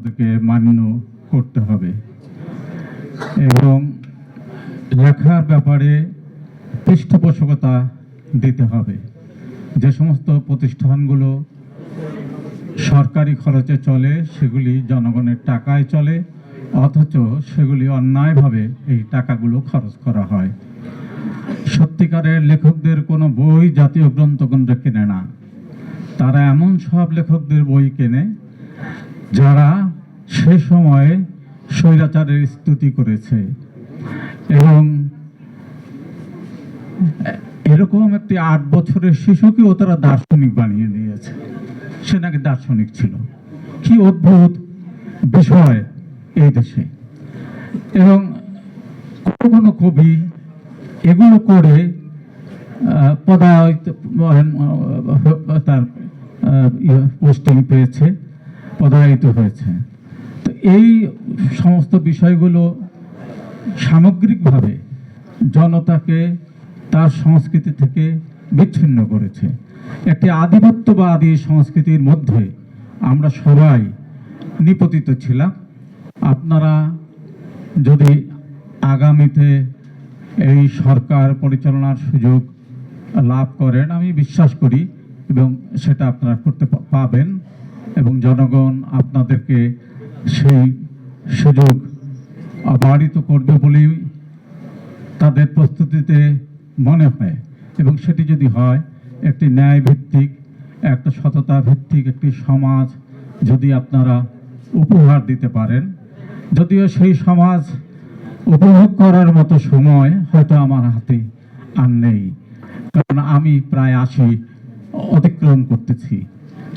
তাদেরকে মান্য করতে হবে। এবং লেখার ব্যাপারে পৃষ্ঠপোষকতা দিতে হবে। যে সমস্ত প্রতিষ্ঠানগুলো সরকারি খরচে চলে, সেগুলি জনগণের টাকায় চলে, অথচ সেগুলি অন্যায়ভাবে এই টাকাগুলো খরচ করা হয়। সত্যিকারের লেখকদের কোনো বই জাতীয় গ্রন্থকেন্দ্র কেনে না। তারা এমন সব লেখকদের বই কেনে, যারা সে সময়ে স্বৈরাচারের স্তুতি করেছে। এবং এরকম একটি আট বছরের শিশুকেও তারা দার্শনিক বানিয়ে দিয়েছে। সে নাকি দার্শনিক ছিল। কি অদ্ভুত বিষয় এই দেশে। এবং কোনো কোনো কবি এগুলো করে পদায়িত তার পোস্টিং পেয়েছে, পদায়িত হয়েছে। তো এই সমস্ত বিষয়গুলো সামগ্রিকভাবে জনতাকে তার সংস্কৃতি থেকে বিচ্ছিন্ন করেছে। একটি আধিপত্যবাদী সংস্কৃতির মধ্যে আমরা সবাই নিপতিত ছিলাম। আপনারা যদি আগামীতে এই সরকার পরিচালনার সুযোগ লাভ করেন, আমি বিশ্বাস করি এবং সেটা আপনারা করতে পাবেন এবং জনগণ আপনাদেরকে সেই সুযোগ অবারিত করবে বলেই তাদের প্রস্তুতিতে মনে হয় এবং সেটি যদি হয়, একটি ন্যায় ভিত্তিক একটা সততা ভিত্তিক একটি সমাজ যদি আপনারা উপহার দিতে পারেন। যদিও সেই সমাজ উপভোগ করার মতো সময় হয়তো আমার হাতে আর নেই, কারণ আমি প্রায় আসি অতিক্রম করতেছি,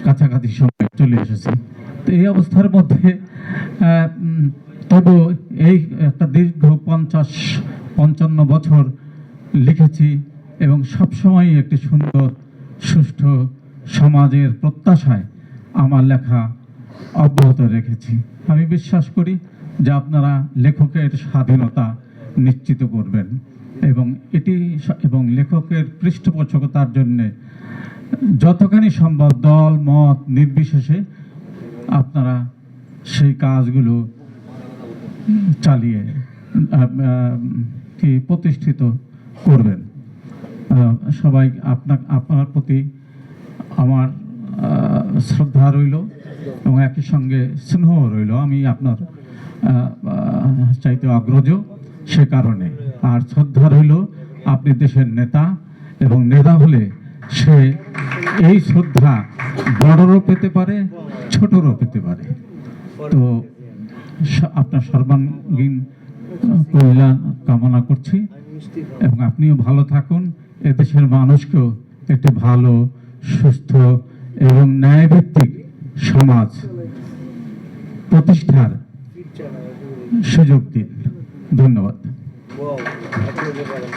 কাছাকাছি সময় চলে এসেছি। এই অবস্থার মধ্যে তবু এই একটা দীর্ঘ পঞ্চাশ, পঞ্চান্ন বছর লিখেছি এবং সবসময় একটি সুন্দর, সুষ্ঠু সমাজের প্রত্যাশায় আমার লেখা অব্যাহত রেখেছি। আমি বিশ্বাস করি যে আপনারা লেখকের স্বাধীনতা নিশ্চিত করবেন এবং এটি এবং লেখকের পৃষ্ঠপোষকতার জন্যে যতখানি সম্ভব দল, মত, নির্বিশেষে আপনারা সেই কাজগুলো চালিয়ে কি প্রতিষ্ঠিত করবেন। সবাই আপনার আপনার প্রতি আমার শ্রদ্ধা রইল এবং একই সঙ্গে স্নেহ রইল। আমি আপনার চাইতে অগ্রজ সে কারণে। আর শ্রদ্ধা রইল আপনি দেশের নেতা এবং নেতা হলে সে এই শ্রদ্ধা বড়রও পেতে পারে, ছোটরও পেতে পারে। তো আপনার সর্বাঙ্গীন কল্যাণ কামনা করছি এবং আপনিও ভালো থাকুন। এদেশের মানুষকেও একটি ভালো, সুস্থ এবং ন্যায়ভিত্তিক সমাজ প্রতিষ্ঠার সুযোগ দিন। ধন্যবাদ।